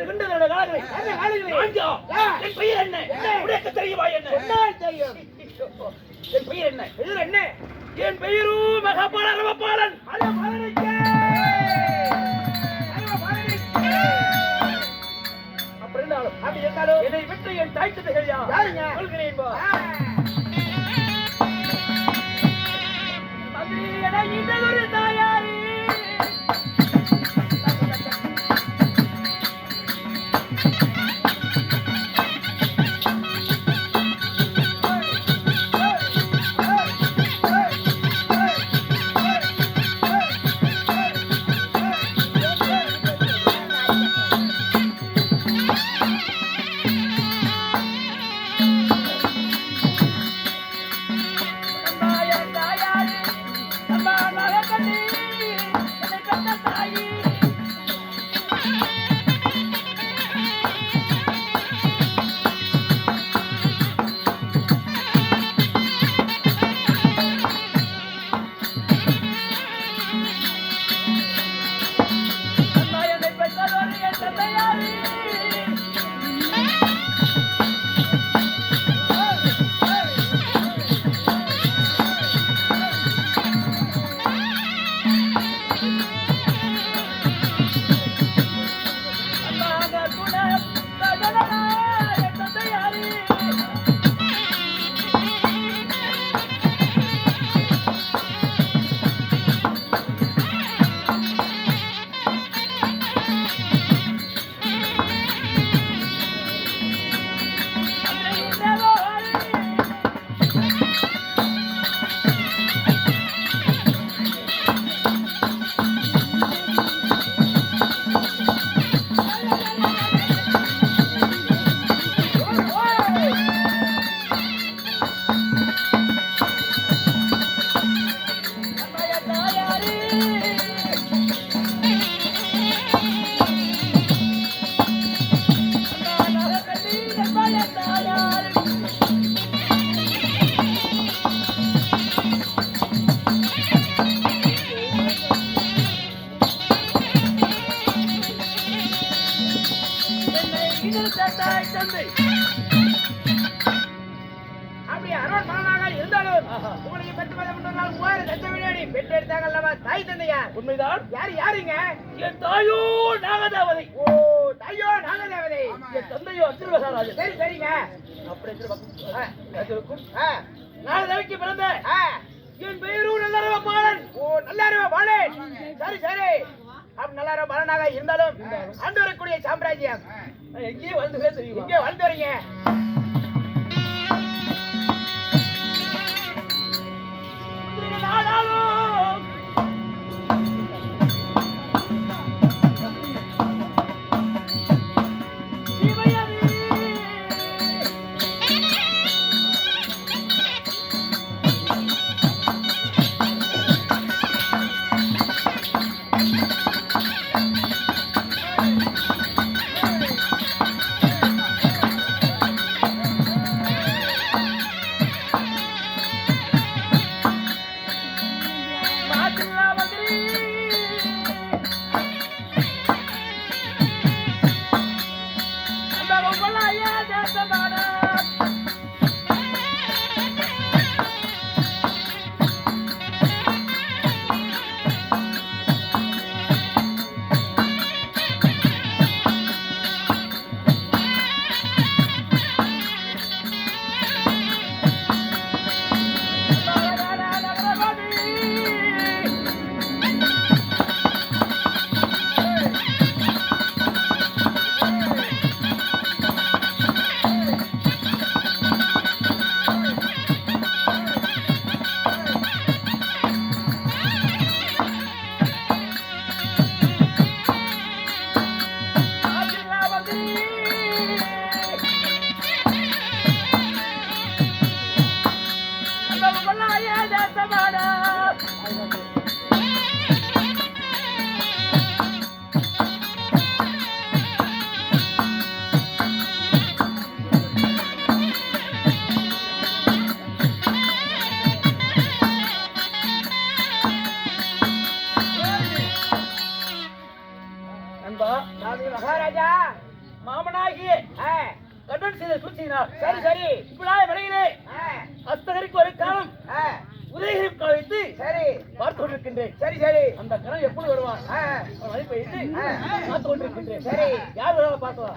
என்ன. என் பெயர் என்ன என்ன? உனக்கு தெரியுமா என்ன சொன்னால் தெரியும். என் பெயர் என்ன இது என்ன? என் பெயரும் மகாபாலரவபாலன் அட மகனுக்கே! அட மகனுக்கே! அப்படி இருந்தாலும் அப்படி இருந்தாலும் என்னை விட்டு என் தாய் தந்தைகள் யார் யாருங்க? சொல்கிறேன் தந்தை அப்படி அருள் மகனாக இருந்தாலும். உங்களுக்கு பெற்று மதம் கொண்டவர்கள் மூவாயிரம் லட்சம் விளையாடி பெற்றெடுத்தாங்க அல்லவா தாய் தந்தையார் உண்மைதான். யாரு யாருங்க? என் தாயோ நாகதாவதை. ஓ தாயோ நாகதேவதை. என் தந்தையோ அத்திருவகாராஜன் சரி சரிங்க. அப்படி ஆ, நாகதேவிக்கு பிறந்த. என் பெயரும் நல்லறவ பாலன். ஓ நல்லாருவா பாலே சரி சரி. அப்படி நல்லாருவா பாலனாக இருந்தாலும் ஆண்டு வரக்கூடிய சாம்ராஜ்யம். நான் எங்கேயே வாழ்ந்துவே தெரியுமா இங்கே வாழ்ந்து வரீங்க about it. மகாராஜா மாமனாகி கடன் செய்த சூழ்ச்சினார் சரி சரி இப்படிதான் விளையிலே அஸ்தகருக்கு ஒரு காலம். உதயகிரி வைத்து சரி. பார்த்து கொண்டிருக்கின்றேன். சரி சரி. அந்த கணம் எப்பொழுது வருவான் அவன் மதிப்பை வைத்து. பார்த்து கொண்டிருக்கின்றேன். சரி. யார் வருவாங்க பார்க்கலாம்.